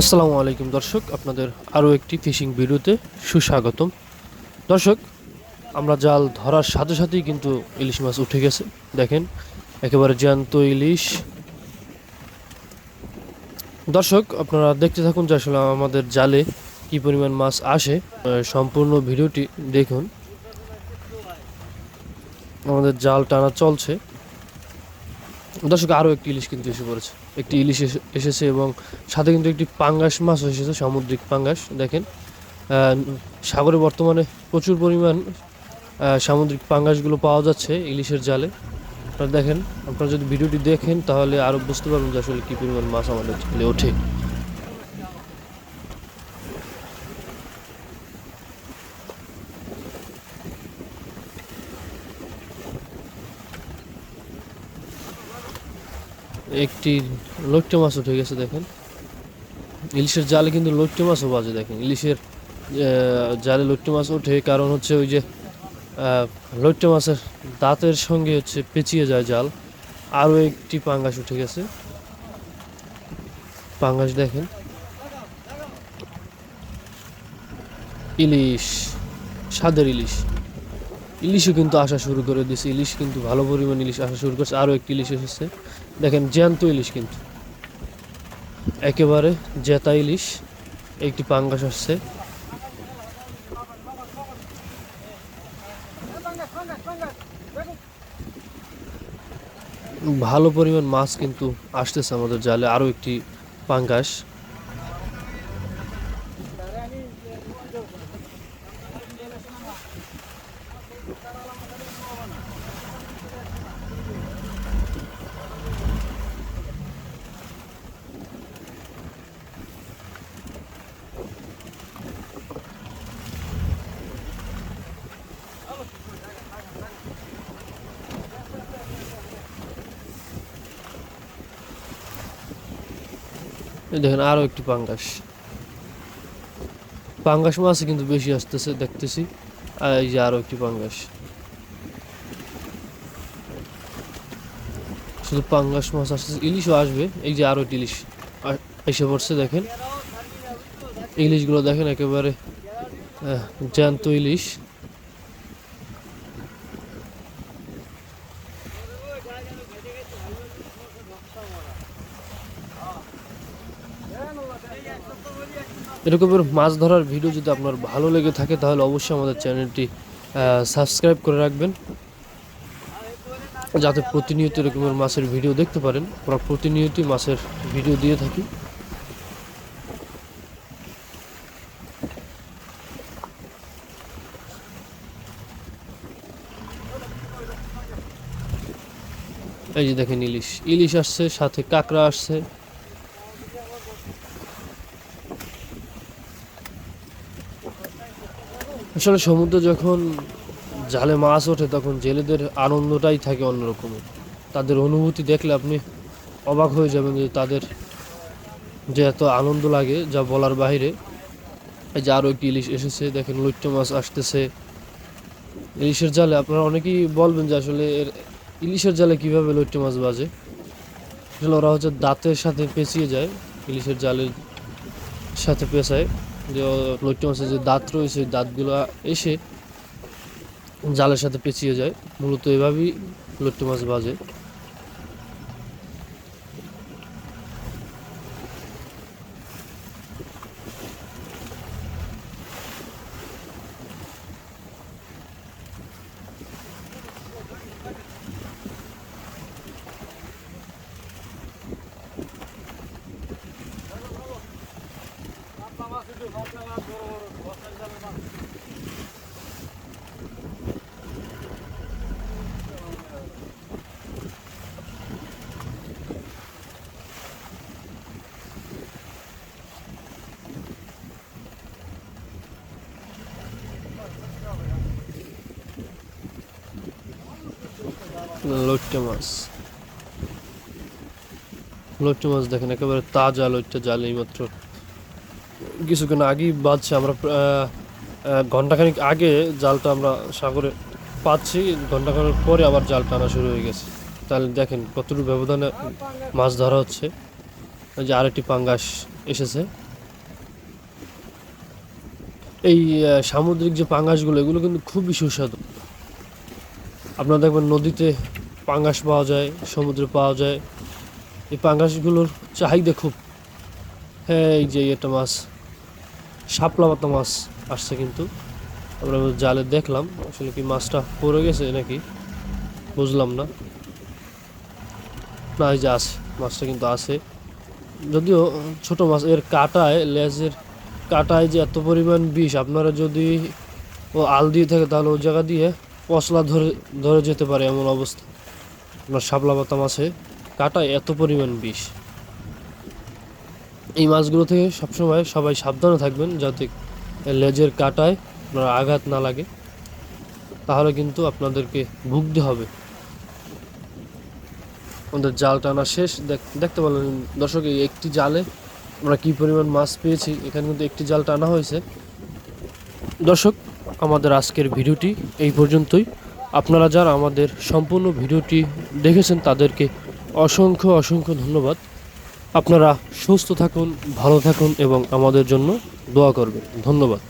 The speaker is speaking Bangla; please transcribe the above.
আসসালামু আলাইকুম দর্শক, আপনাদের আরও একটি ফিশিং ভিডিওতে সুস্বাগতম। দর্শক, আমরা জাল ধরার সাথে সাথেই কিন্তু ইলিশ মাছ উঠে গেছে। দেখেন, একেবারে জ্যান্ত ইলিশ। দর্শক, আপনারা দেখতে থাকুন যে আসলে আমাদের জালে কি পরিমাণ মাছ আসে। সম্পূর্ণ ভিডিওটি দেখুন। আমাদের জাল টানা চলছে। দর্শক, আরও একটি ইলিশ কিন্তু এসে পড়েছে। একটি ইলিশ এসে- এসেছে এবং সাথে কিন্তু একটি পাঙ্গাস মাছ এসেছে, সামুদ্রিক পাঙ্গাস, দেখেন। সাগরে বর্তমানে প্রচুর পরিমাণ সামুদ্রিক পাঙ্গাসগুলো পাওয়া যাচ্ছে ইলিশের জালে। আপনারা দেখেন, আপনারা যদি ভিডিওটি দেখেন তাহলে আরও বুঝতে পারবেন যে আসলে কী পরিমাণ মাছ আমাদের জালে ওঠে। একটি লইট্টে মাছ উঠে গেছে দেখেন। ইলিশের জালে কিন্তু লইট্টে মাছও বাজে দেখেন। ইলিশের জালে লইট্টে মাছ ওঠে কারণ হচ্ছে ওই যে আহ, লইট্টে মাছের দাঁতের সঙ্গে হচ্ছে পেঁচিয়ে যায় জাল। আরও একটি পাঙ্গাস উঠে গেছে। পাঙ্গাস দেখেন। ইলিশ স্বাদের ইলিশ। ইলিশও কিন্তু আসা শুরু করে দিয়েছে ইলিশ কিন্তু ভালো পরিমাণ ইলিশ আসা শুরু করছে। আরও একটি ইলিশ এসেছে। দেখেন, জ্যান্ত ইলিশ কিন্তু। একেবারে জেতা ইলিশ। একটি পাঙ্গাস আসছে। ভালো পরিমাণ মাছ কিন্তু আসতেছে আমাদের জালে। আরও একটি পাঙ্গাস। দেখেন আরও একটি পাঙ্গাস। পাঙ্গাস মাছ কিন্তু বেশি আসতেছে, দেখতেছি। আর এই যে আরও একটি পাঙ্গাস। শুধু পাঙ্গাস মাছ আসতেছে, ইলিশও আসবে। এই যে আরও একটি ইলিশ এসে পড়ছে, দেখেন। ইলিশগুলো দেখেন একেবারে জ্যান্ত ইলিশ। এরকমের মাছ ধরার ভিডিও যদি আপনার ভালো লেগে থাকে, তাহলে অবশ্যই আমাদের চ্যানেলটি সাবস্ক্রাইব করে রাখবেন। যাতে প্রতিনিয়ত এরকমের মাছের ভিডিও দেখতে পারেন। আমরা প্রতিনিয়তই মাছের ভিডিও দিয়ে থাকি। এই যে দেখেন ইলিশ। ইলিশ আসছে, সাথে কাঁকড়া আসছে। আসলে সমুদ্রে যখন জালে মাছ ওঠে, তখন জেলেদের আনন্দটাই থাকে অন্যরকম। তাদের অনুভূতি দেখলে আপনি অবাক হয়ে যাবেন যে তাদের যে এত আনন্দ লাগে, যা বলার বাইরে এই যে আরও একটি ইলিশ এসেছে, দেখেন লইট্ট মাছ আসতেছে। ইলিশের জালে আপনারা অনেকেই বলবেন যে আসলে এর ইলিশের জালে কীভাবে লইট্ট মাছ বাজে? আসলে ওরা হচ্ছে দাঁতের সাথে পেঁচিয়ে যায়, ইলিশের জালের সাথে পেঁচায়। যে লোকটি মাছের যে দাঁত রয়েছে, দাঁতগুলো এসে জালের সাথে পেঁচিয়ে যায়। মূলত এভাবেই লোকটি মাছ বাজে। লইট্ট মাছ। লইট্ট মাছ দেখেন, একেবারে তাজা লইট্ট জাল এইমাত্র কিছুক্ষণ আগেই বাজছে আমরা ঘন্টাখানিক আগে জালটা আমরা সাগরে পাচ্ছি ঘন্টাখানেক পরে আবার জাল টানা শুরু হয়ে গেছে। তাহলে দেখেন কতটুকু ব্যবধানে মাছ ধরা হচ্ছে। যে আরেকটি পাঙ্গাস এসেছে। এই সামুদ্রিক যে পাঙ্গাসগুলো, এগুলো কিন্তু খুবই সুস্বাদু। আপনারা দেখবেন নদীতে পাঙ্গাস পাওয়া যায়, সমুদ্রে পাওয়া যায়। এই পাঙ্গাসগুলোর চাহিদা খুব। হ্যাঁ এই যে একটা মাছ শাপলা পাতা মাছ আসছে কিন্তু। আমরা জালে দেখলাম, আসলে কি মাছটা পড়ে গেছে নাকি? বুঝলাম না। না, এই যে আছে, মাছটা কিন্তু আছে। যদিও ছোট মাছ, এর কাটায়, লেজের কাটায় যে এত পরিমাণ বিষ, আপনারা যদি ও আল দিয়ে থাকে তাহলে ওই জায়গা দিয়ে পশলা ধরে ধরে যেতে পারে এমন অবস্থা। আপনার শাপলা পাতা মাছে কাটায় এত পরিমাণ বিষ। এই মাছগুলো থেকে সবসময় সবাই সাবধানে থাকবেন যাতে লেজের কাটায় আপনার আঘাত না লাগে। তাহলে কিন্তু আপনাদেরকে ভুগতে হবে। আমাদের জাল টানা শেষ। দেখ- দেখতে পারলেন দর্শক, এই একটি জালে আমরা কি পরিমাণ মাছ পেয়েছি, এখানে কিন্তু একটি জাল টানা হয়েছে। দর্শক আমাদের আজকের ভিডিওটি এই পর্যন্তই। আপনারা যারা আমাদের সম্পূর্ণ ভিডিওটি দেখেছেন, তাদেরকে অসংখ্য অসংখ্য ধন্যবাদ। আপনারা সুস্থ থাকুন, ভালো থাকুন এবং আমাদের জন্য দোয়া করবেন। ধন্যবাদ।